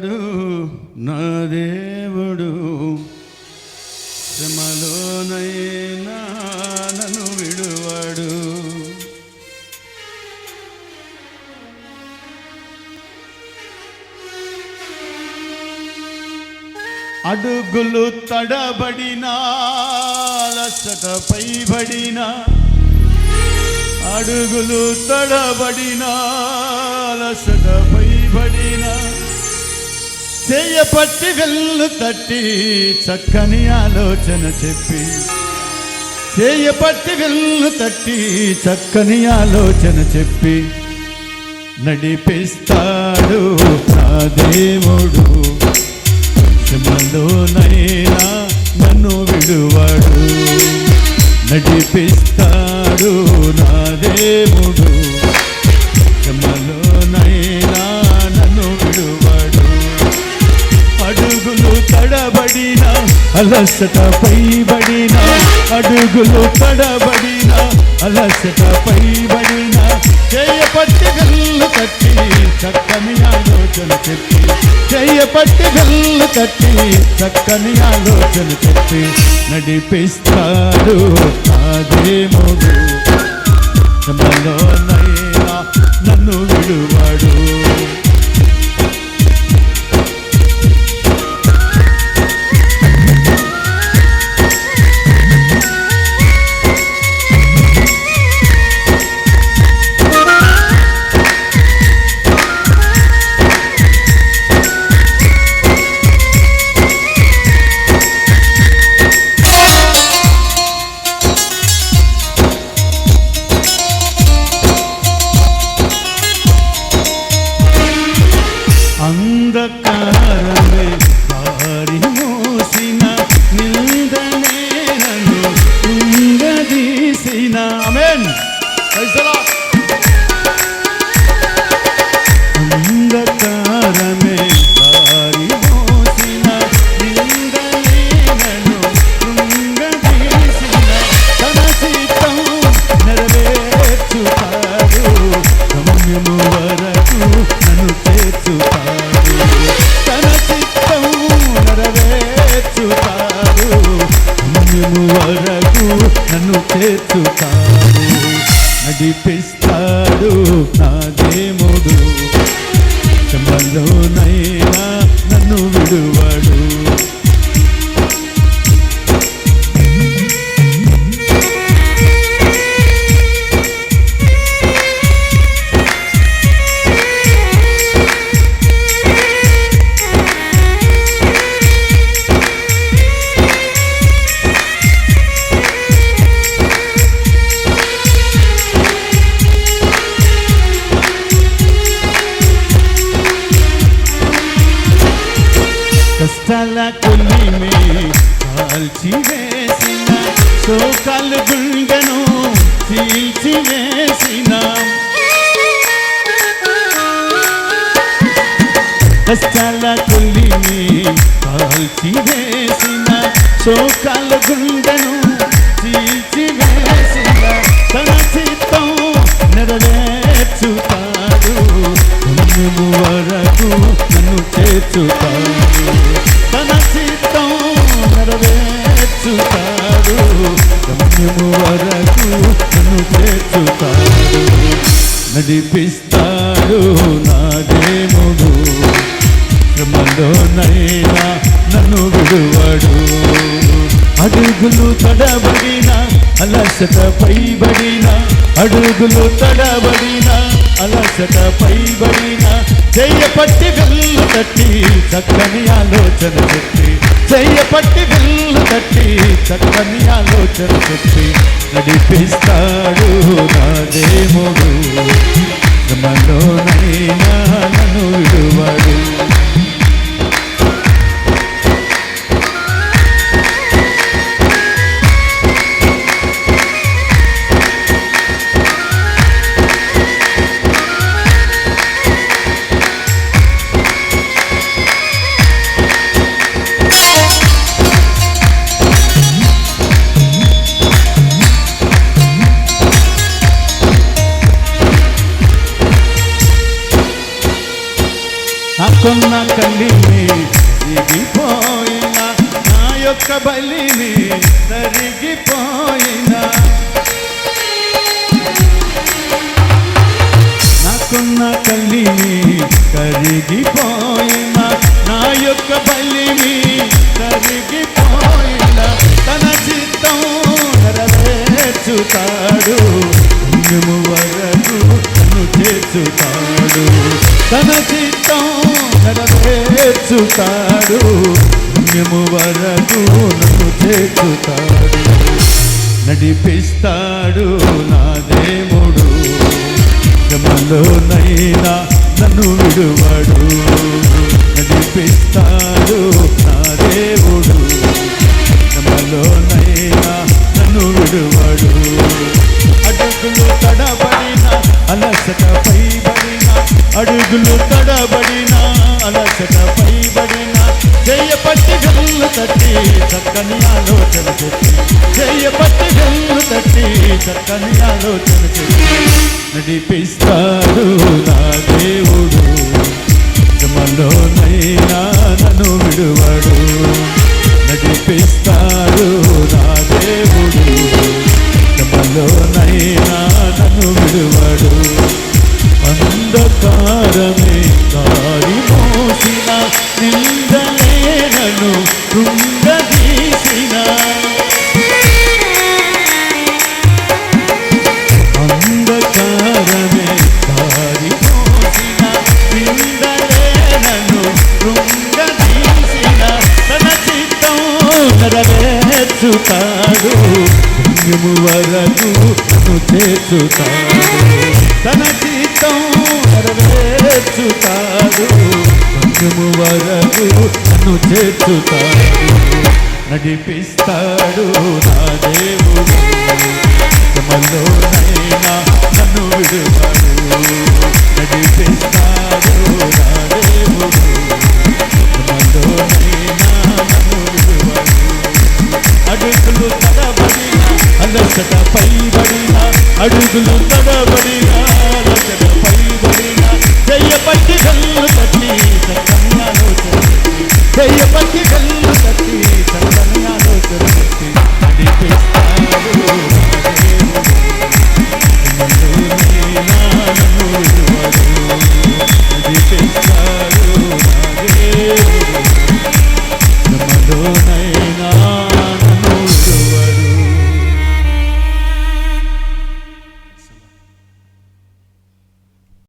దేవుడు నా దేవుడు. శ్రమలోనైనా నన్ను విడువాడు. అడుగులు తడబడినా లసట పైబడినా. అడుగులు తడబడినా లసట పైబడినా. చేయపట్టి వెళ్ళు తట్టి చక్కని ఆలోచన చెప్పి. చేయపట్టి వెళ్ళు తట్టి చక్కని ఆలోచన చెప్పి. నడిపిస్తాడు నా దేవుడు. నైనా నన్ను విడువాడు. నడిపిస్తాడు నా దేవుడు. తడబడిన అలసట పైబడిన అడుగులు పడబడిన అలసట పైబడిన చేయపట్టి గల్లు కట్టి చక్కని ఆలోచన చెప్పి. చేయపట్టి గల్లు కట్టి చక్కని ఆలోచన చెప్పి. నడిపిస్తాడు అదే దేవుడు నన్ను విడువాడు. சொந்தக்காரன் లోనైనా నన్ను విడువడు. కష్టాల కొల్లిమే కాల్చి వేసిన శోకాల గుండెను చీల్చి వేసిన. కష్టాల కొల్లిమే కాల్చి వేసిన శోకాల గుండెను వరకు నన్ను చేర్చుతాడు. తన చిత్తం నెరవేర్చుతాడు. గమ్యము వరకు నన్ను చేర్చుతాడు. నడిపిస్తాడు నా దేవుడు. శ్రమలోనైనా నన్ను విడువడు. అడుగులు తడబడిన అలసట పైబడిన అడుగులు తడబడినా అలసట పైబడిన చెయ్యపట్టి వెళ్ళు తట్టి చక్కని ఆలోచన చెప్పి చెయ్యపట్టి వెళ్ళు తట్టి చక్కని ఆలోచన చెప్పి నడిపిస్తాడు నా దేవుడు శ్రమలోనైనా నన్ను నాకున్న కళ్ళిని దిగిపోయిన నా యొక్క బలిని తరిగిపోయిన. నాకున్న కళ్ళిని కరిగిపోయిన నా యొక్క బలిని కరిగిపోయిన తన చిత్తం నెరవేర్చుతాడు వరకు చేస్తాడు తన చిత్తం నెరవేర్చుతాడు మేము వరకు నన్ను చేర్చుతాడు. నడిపిస్తాడు నా దేవుడు. నైనా నన్ను విడువడు. నడిపిస్తాడు నా దేవుడు. నైనా నన్ను విడువడు. అడుగులు తడబడిన అలసట పైబడిన అడుగులు తడబడిన అలసట పట్టి గల్లు తట్టి చక్కని ఆలోచన చెప్పి. చెయ్య పట్టి గల్లు తట్టి చక్కని ఆలోచన చెప్పి. నడిపిస్తాడు నా దేవుడు. పుణ్యము వరకు చేస్తాడు తన చిత్తం నెరవేర్చుతాడు. పుణ్యము వరకు నన్ను చేర్చుతాడు. నడిపిస్తాడు నా దేవుడు. శ్రమలోనైనా నన్ను విడుతాడు. నడిపిస్తాడు చెయ్యపట్టి గల్లు